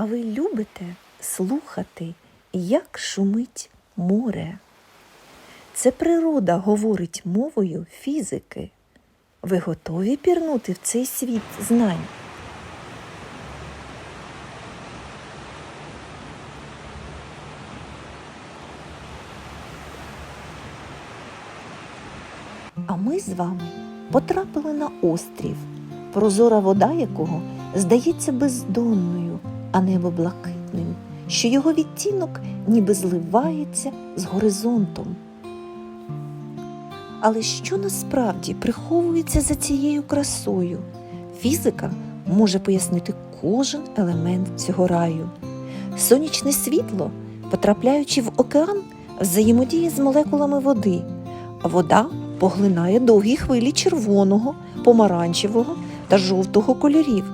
А ви любите слухати, як шумить море? Це природа говорить мовою фізики. Ви готові пірнути в цей світ знань? А ми з вами потрапили на острів, прозора вода якого здається бездонною, а небо блакитним, що його відтінок ніби зливається з горизонтом. Але що насправді приховується за цією красою? Фізика може пояснити кожен елемент цього раю. Сонячне світло, потрапляючи в океан, взаємодіє з молекулами води, вода поглинає довгі хвилі червоного, помаранчевого та жовтого кольорів,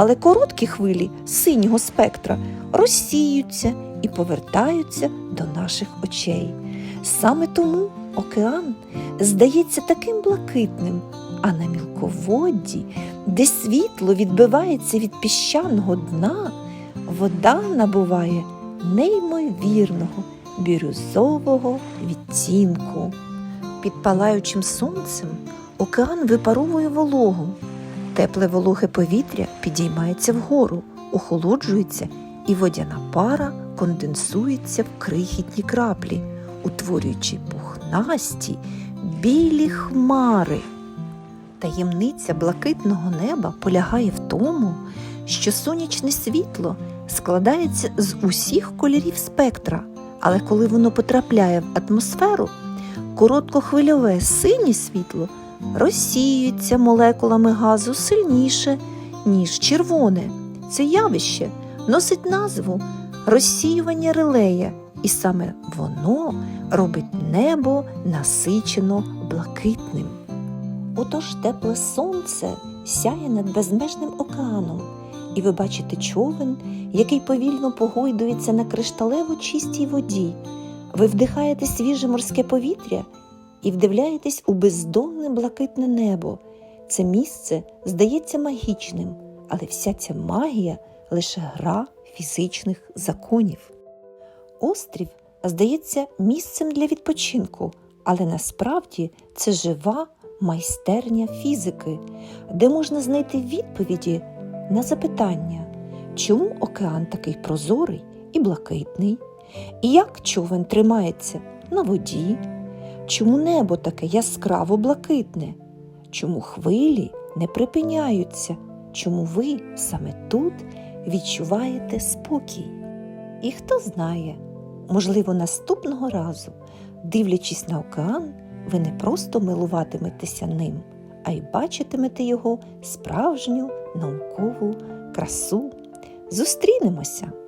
але короткі хвилі синього спектра розсіються і повертаються до наших очей. Саме тому океан здається таким блакитним, а на мілководді, де світло відбивається від піщаного дна, вода набуває неймовірного бірюзового відтінку. Під палаючим сонцем океан випаровує вологу. Тепле вологе повітря підіймається вгору, охолоджується, і водяна пара конденсується в крихітні краплі, утворюючи пухнасті білі хмари. Таємниця блакитного неба полягає в тому, що сонячне світло складається з усіх кольорів спектра, але коли воно потрапляє в атмосферу, короткохвильове синє світло розсіюється молекулами газу сильніше, ніж червоне. Це явище носить назву розсіювання релея, і саме воно робить небо насичено блакитним. Отож тепле сонце сяє над безмежним океаном, і ви бачите човен, який повільно погойдується на кришталево чистій воді. Ви вдихаєте свіже морське повітря і вдивляєтесь у бездонне блакитне небо. Це місце здається магічним, але вся ця магія лише гра фізичних законів. Острів здається місцем для відпочинку, але насправді це жива майстерня фізики, де можна знайти відповіді на запитання, чому океан такий прозорий і блакитний, і як човен тримається на воді, чому небо таке яскраво блакитне, чому хвилі не припиняються, чому ви саме тут відчуваєте спокій. І хто знає, можливо, наступного разу, дивлячись на океан, ви не просто милуватиметеся ним, а й бачитимете його справжню наукову красу. Зустрінемося!